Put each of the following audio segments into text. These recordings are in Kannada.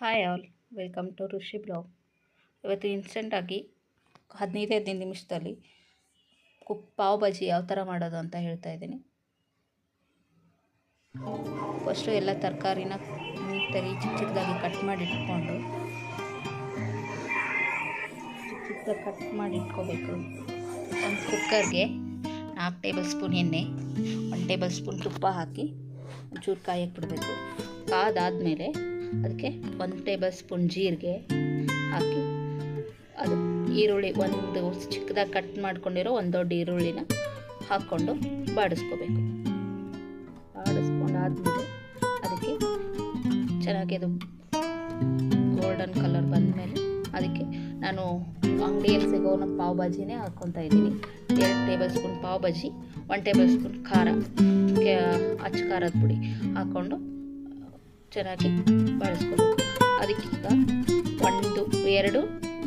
Hi all, welcome to Rishi vlog. ಇವತ್ತು ಇನ್ಸ್ಟೆಂಟಾಗಿ ಹದಿನೈದು ಹದಿನೈದು ನಿಮಿಷದಲ್ಲಿ ಕುಕ್ ಪಾವ್ ಬಾಜಿ ಯಾವ ಥರ ಮಾಡೋದು ಅಂತ ಹೇಳ್ತಾ ಇದ್ದೀನಿ. ಫಸ್ಟು ಎಲ್ಲ ತರಕಾರಿನ ನೀಟಾಗಿ ಚಿಕ್ಕ ಚಿಕ್ಕದಾಗಿ ಕಟ್ ಮಾಡಿ ಇಟ್ಕೊಂಡು, ಚಿಕ್ಕ ಚಿಕ್ಕದಾಗಿ ಕಟ್ ಮಾಡಿ ಇಟ್ಕೋಬೇಕು. ಒಂದು ಕುಕ್ಕರ್ಗೆ ನಾಲ್ಕು ಟೇಬಲ್ ಸ್ಪೂನ್ ಎಣ್ಣೆ, ಒಂದು ಟೇಬಲ್ ಸ್ಪೂನ್ ತುಪ್ಪ ಹಾಕಿ ಒಂಚೂರು ಕಾಯಕ್ಕೆ ಬಿಡಬೇಕು. ಕಾದಾದಮೇಲೆ ಅದಕ್ಕೆ ಒಂದು ಟೇಬಲ್ ಸ್ಪೂನ್ ಜೀರಿಗೆ ಹಾಕಿ ಅದು ಈರುಳ್ಳಿ ಒಂದು ಚಿಕ್ಕದಾಗಿ ಕಟ್ ಮಾಡ್ಕೊಂಡಿರೋ ಒಂದು ದೊಡ್ಡ ಈರುಳ್ಳಿನ ಹಾಕ್ಕೊಂಡು ಬಾಡಿಸ್ಕೋಬೇಕು. ಬಾಡಿಸ್ಕೊಂಡಾದ್ಮೇಲೆ ಅದಕ್ಕೆ ಚೆನ್ನಾಗಿ ಅದು ಗೋಲ್ಡನ್ ಕಲರ್ ಬಂದಮೇಲೆ ಅದಕ್ಕೆ ನಾನು ಅಂಗಡಿಯಲ್ಲಿ ಸಿಗೋ ಪಾವ್ ಭಾಜಿನೇ ಹಾಕ್ಕೊತಾ ಇದ್ದೀನಿ. ಎರಡು table spoon pav bhaji one table spoon ಖಾರ ಅಚ್ಚ ಖಾರದ ಪುಡಿ ಹಾಕ್ಕೊಂಡು ಚೆನ್ನಾಗಿ ಬಳಸ್ಕೋಬೇಕು. ಅದಕ್ಕೀಗ ಒಂದು, ಎರಡು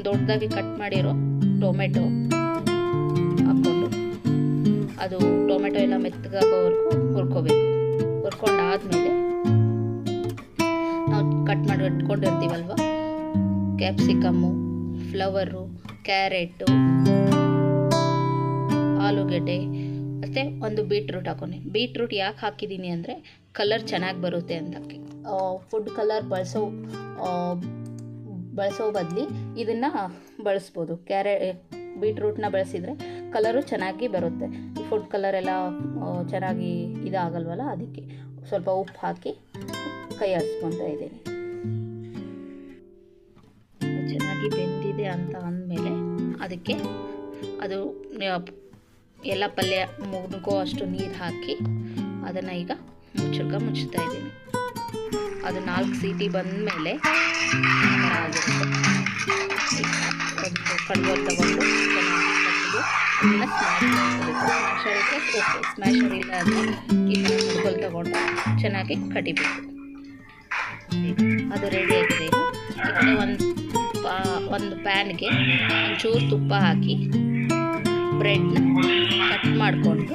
ದೊಡ್ಡದಾಗಿ ಕಟ್ ಮಾಡಿರೋ ಟೊಮೆಟೊ ಹಾಕ್ಕೊಂಡು ಅದು ಟೊಮೆಟೊ ಎಲ್ಲ ಮೆತ್ತಗಾಗೋವರೆಗೂ ಹುರ್ಕೋಬೇಕು. ಹುರ್ಕೊಂಡಾದ್ಮೇಲೆ ನಾವು ಕಟ್ ಮಾಡಿ ಇಟ್ಕೊಂಡಿರ್ತೀವಲ್ವ? ಕ್ಯಾಪ್ಸಿಕಮ್ಮು ಫ್ಲವರು ಕ್ಯಾರೆಟು ಆಲೂಗೆಡ್ಡೆ ಮತ್ತು ಒಂದು ಬೀಟ್ರೂಟ್ ಹಾಕೊಂಡೆ. ಬೀಟ್ರೂಟ್ ಯಾಕೆ ಹಾಕಿದ್ದೀನಿ ಅಂದರೆ ಕಲರ್ ಚೆನ್ನಾಗಿ ಬರುತ್ತೆ ಅಂತ ಫುಡ್ ಕಲರ್ ಬಳಸೋ ಬಳಸೋ ಬದಲಿ ಇದನ್ನು ಬಳಸ್ಬೋದು. ಕ್ಯಾರೆ, ಬೀಟ್ರೂಟ್ನ ಬಳಸಿದರೆ ಕಲರು ಚೆನ್ನಾಗಿ ಬರುತ್ತೆ. ಫುಡ್ ಕಲರ್ ಎಲ್ಲ ಚೆನ್ನಾಗಿ ಇದಾಗಲ್ವಲ್ಲ ಅದಕ್ಕೆ ಸ್ವಲ್ಪ ಉಪ್ಪು ಹಾಕಿ ಕೈ ಆಡಿಸ್ಕೊತಾ ಇದ್ದೀನಿ. ಚೆನ್ನಾಗಿ ಬೆಂದಿದೆ ಅಂತ ಅಂದಮೇಲೆ ಅದಕ್ಕೆ ಅದು ಎಲ್ಲ ಪಲ್ಯ ಮುಗ್ಗೋ ಅಷ್ಟು ನೀರು ಹಾಕಿ ಅದನ್ನು ಈಗ ಮುಚ್ಚಳ್ಕ ಮುಚ್ಚುತ್ತಾ ಇದ್ದೀನಿ. ಅದು ನಾಲ್ಕು ಸೀಟಿ ಬಂದಮೇಲೆ ಕಡ್ಗೋಲ್ ತಗೊಂಡು ಅದನ್ನು ಚೆನ್ನಾಗಿ ಕಡಿಬೇಕು. ಅದು ರೆಡಿ ಆಗಿದೆ ಒಂದು ಒಂದು ಪ್ಯಾನ್ಗೆ ಒಂಚೂರು ತುಪ್ಪ ಹಾಕಿ ಬ್ರೆಡ್ನ ಮಾಡಿಕೊಂಡು.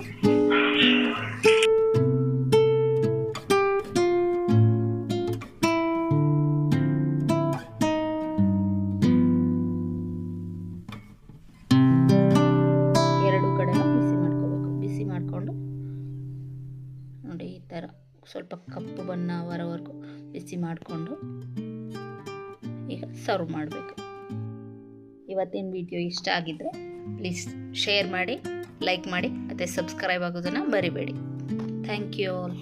ಎರಡು ಕಡೆನೂ ಬಿಸಿ ಮಾಡ್ಕೋಬೇಕು. ಬಿಸಿ ಮಾಡಿಕೊಂಡು ನೋಡಿ ಈ ಥರ ಸ್ವಲ್ಪ ಕಪ್ಪು ಬಣ್ಣ ಬರೋವರೆಗೂ ಬಿಸಿ ಮಾಡಿಕೊಂಡು ಈಗ ಸರ್ವ್ ಮಾಡಬೇಕು. ಇವತ್ತಿನ ವಿಡಿಯೋ ಇಷ್ಟ ಆಗಿದ್ದರೆ ಪ್ಲೀಸ್ ಶೇರ್ ಮಾಡಿ. ಲೈಕ್ ಮಾಡಿ ಮತ್ತು ಸಬ್ಸ್ಕ್ರೈಬ್ ಆಗೋದನ್ನು ಬರಿಬೇಡಿ ಥ್ಯಾಂಕ್ ಯು ಆಲ್